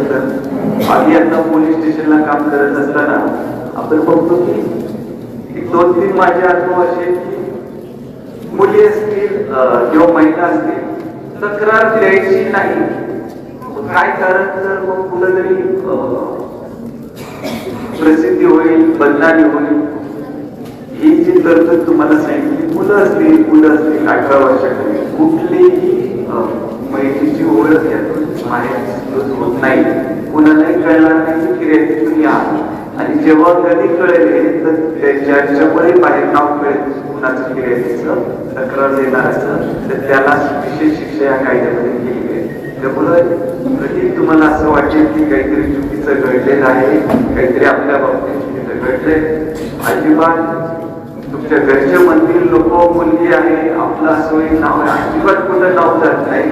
घेतलं आधी आता पोलीस स्टेशनला काम करत असताना आपण बघतो की एक दोन तीन माझे अनुभव असे मुली असतील किंवा महिला असतील तक्रार द्यायची नाही. काय कारण तर मग कुठं तरी अं, प्रसिद्धी होईल बदनामी होईल? ही जी तरतूद तुम्हाला सांगितली मुलं असतील मुलं असतील अठरा वर्षाखाली कुठलीही माहितीची ओळख यातून माहिती नाही. कुणालाही कळणार नाही की तुम्ही या. आणि जेव्हा कधी कळेल तर ज्याच्यामुळे बाहेर नाव कळेल कुणाचं क्रियातीचं तक्रार देणाराचं तर त्याला विशेष शिक्षा या कायद्यामध्ये केली आहे. त्यामुळं कधी तुम्हाला असं वाटेल की काहीतरी चुकीचं घडलेलं आहे काहीतरी आपल्या बाबतीत चुकीचं घडलंय? अजिबात. तुमच्या घरचे मंदिर लोक मुलगी आहे आपलं असं नाव आहे. अजिबात कुठं नाव जात नाही.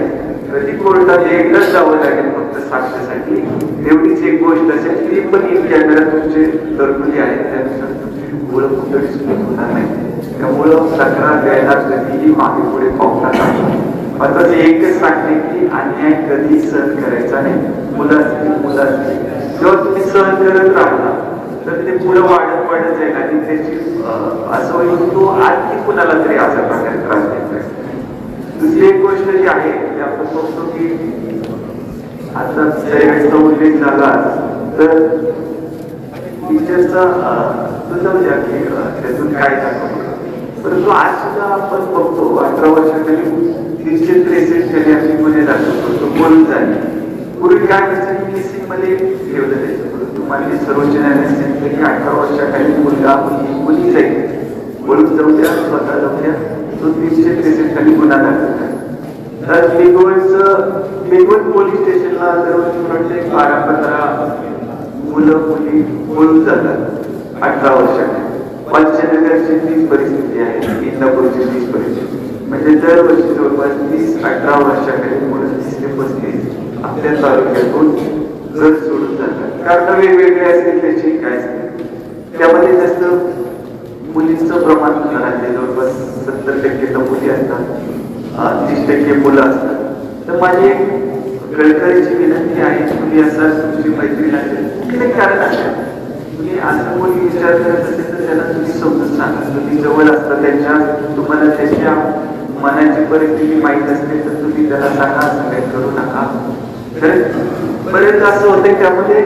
कधी कोर्टात एकदाच जावं लागेल फक्त साक्षीसाठी एवढीच एक गोष्ट असेल ती पण इन कॅमेरा तुमचे तरतुदी आहेत त्यानुसार तुमची ओळख कुठं डिस्प्ले होणार नाही त्यामुळं तक्रार द्यायला कधीही मागे पुढे पाहू नाही आता ते एकच सांगते की अन्याय कधी सहन करायचा नाही. मुलांसाठी मुलांसाठी जेव्हा तुम्ही सहन करत राहता तर ते पुढे वाढत वाढत जाईल आणि त्याची असं होईल तो आणखी कुणाला तरी अशा प्रकारे त्रास द्यायचा दुसरी एक गोष्ट जी आहे की आपण आता त्यावेळेचा उल्लेख झाला तर टीचरचा सुद्धा द्या की त्यातून काय दाखवतो परंतु आज सुद्धा आपण बघतो अठरा वर्षाखाली तीनशे त्रेसष्ट खाली आपली गुन्हे दाखवतो तो बोलून झाली. पूर्वी काय व्हायचं मिसिंगमध्ये ठेवलं जायचं. परंतु माननीय सर्वोच्च न्यायालयाने सांगितलं की अठरा वर्षाखाली मुलगा मुलगी मुली जाईल बोलून जाऊ द्या स्वतः जाऊ द्या. तो तीनशे त्रेसष्ट खाली गुन्हा दाखल मेघवळचं पोलीस स्टेशनला दररोज प्रत्येक बारा पंधरा मुलं मुली पळून जातात. अठरा वर्षाने. पंचनगरची तीच परिस्थिती आहे. इंदापूरची तीच परिस्थिती. म्हणजे दरवर्षी जवळपास तीस अठरा वर्षाकडे मुलं तीस ते पस्तीस आपल्या तालुक्यातून घर सोडून जातात. कारण वेगवेगळे असतील त्याची काय असतील? त्यामध्ये जास्त मुलींचं प्रमाण राहते. जवळपास सत्तर टक्के तर मुली असतात. तीस टक्के मुलं असतात. तर माझी एक गडकरीची विनंती आहे तुम्ही असं तुमची मैत्रीण असेल कुठले कारण असेल तुम्ही असं कोणी विचार करत असेल तर त्याला तुम्ही समजून सांगा. तुम्ही जवळ असता त्यांच्या तुम्हाला त्याच्या मनाची परिस्थिती माहीत असते तर तुम्ही त्याला सांगा असं काही करू नका. तर बरेच असं होते त्यामध्ये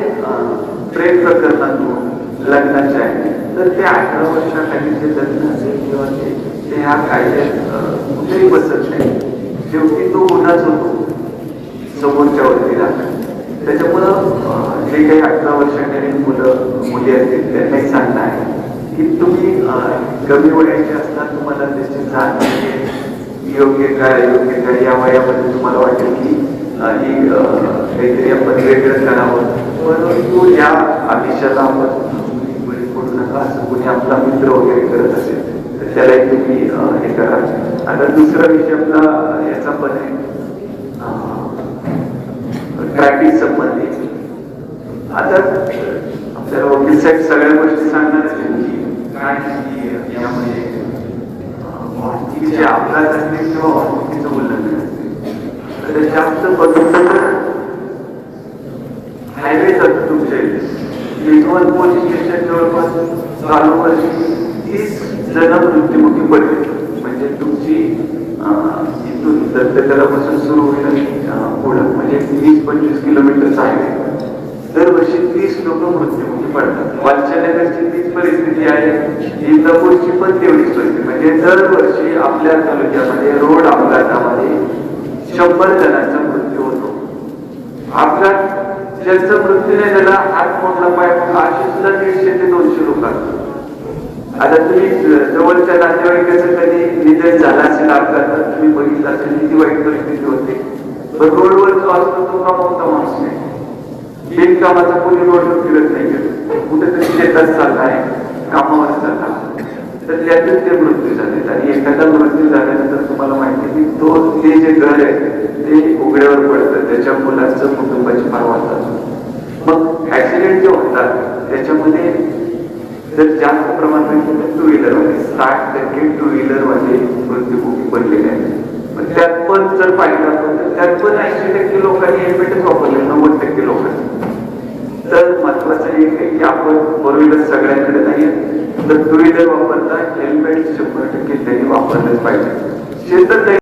प्रेम प्रकरणातून लग्नाचे आहे. तर ते अठरा वर्षाखाली जे लग्न असेल किंवा ते ह्या कायद्यात कुठेही बसत नाही. मुली असतील त्यांनाही सांगणं आहे. की तुम्ही कमी वयाचे असतात तुम्हाला निश्चित योग्य काय योग्य काय या वयामध्ये तुम्हाला वाटेल की ही काहीतरी आपण वेगळं करावं. परंतु या आमिषाला आपण नका असं कोणी आपला मित्र वगैरे करत असेल तर त्यालाही तुम्ही हे करा. आता दुसरा विषय आपला याचा पण आहे. ट्रॅफिक संबंधित. आता आपल्याला सगळ्या गोष्टी सांगणार आहेत काय की यामध्ये अं, वाहतुकीचे अपघात असतील किंवा वाहतुकीचं उल्लंघन असतील तर जास्त बघितलं हायवे जातो तुमच्या इथे इथून पोलीस स्टेशन जवळपास चालू वर्षी तीस जण मृत्युमुखी पडले. म्हणजे तुमची इथून दत्तकलापासून सुरू होईल आणि, पुढं. म्हणजे वीस पंचवीस किलोमीटर हायवे लोक मृत्यूमुखी पडतात. वालचनगरची तीच परिस्थिती आहे इंदापूरची पण तेवढीच परिस्थिती. म्हणजे दरवर्षी आपल्या तालुक्यामध्ये रोड अपघातामध्ये शंभर जणांचा मृत्यू होतो. अपघात ज्यांचा मृत्यू नाही झाला हात मोडला पाय अशी सुद्धा दीडशे ते दोनशे लोक आता तुम्ही जवळच्या नातेवाईकाचं कधी निधन झालं असेल अपघातात तुम्ही बघितलं असेल किती वाईट परिस्थिती होते. पण रोडवर जो असतो तो कमावता माणूस नाही? बिनकामाचा कोणी रोडवर फिरत नाही कुठेतरी शेतात चाललाय कामावर चालला. तर त्यातून ते मृत्यू झाले आणि एखादा मृत्यू झाल्यानंतर तुम्हाला माहिती की तो ते जे घर आहे ते उघड्यावर पडतं त्याच्या मुलाचं कुटुंबाची फार वाटतात मग ऍक्सिडेंट जे होतात त्याच्यामध्ये जर जास्त प्रमाणात टू व्हीलरमध्ये साठ टक्के टू व्हीलरमध्ये मृत्यूमुखी पडलेले आहेत. पण त्यात पण जर पाहिलं आपण तर त्यात पण ऐंशी टक्के लोकांनी हेल्मेटच वापरले नव्वद टक्के लोकांनी. नाहीये की आपण फोर व्हीलर सगळ्यांकडे नाहीये. तर टू व्हीलर वापरता हेल्मेट शंभर टक्के त्यांनी वापरलंच पाहिजे. शेतात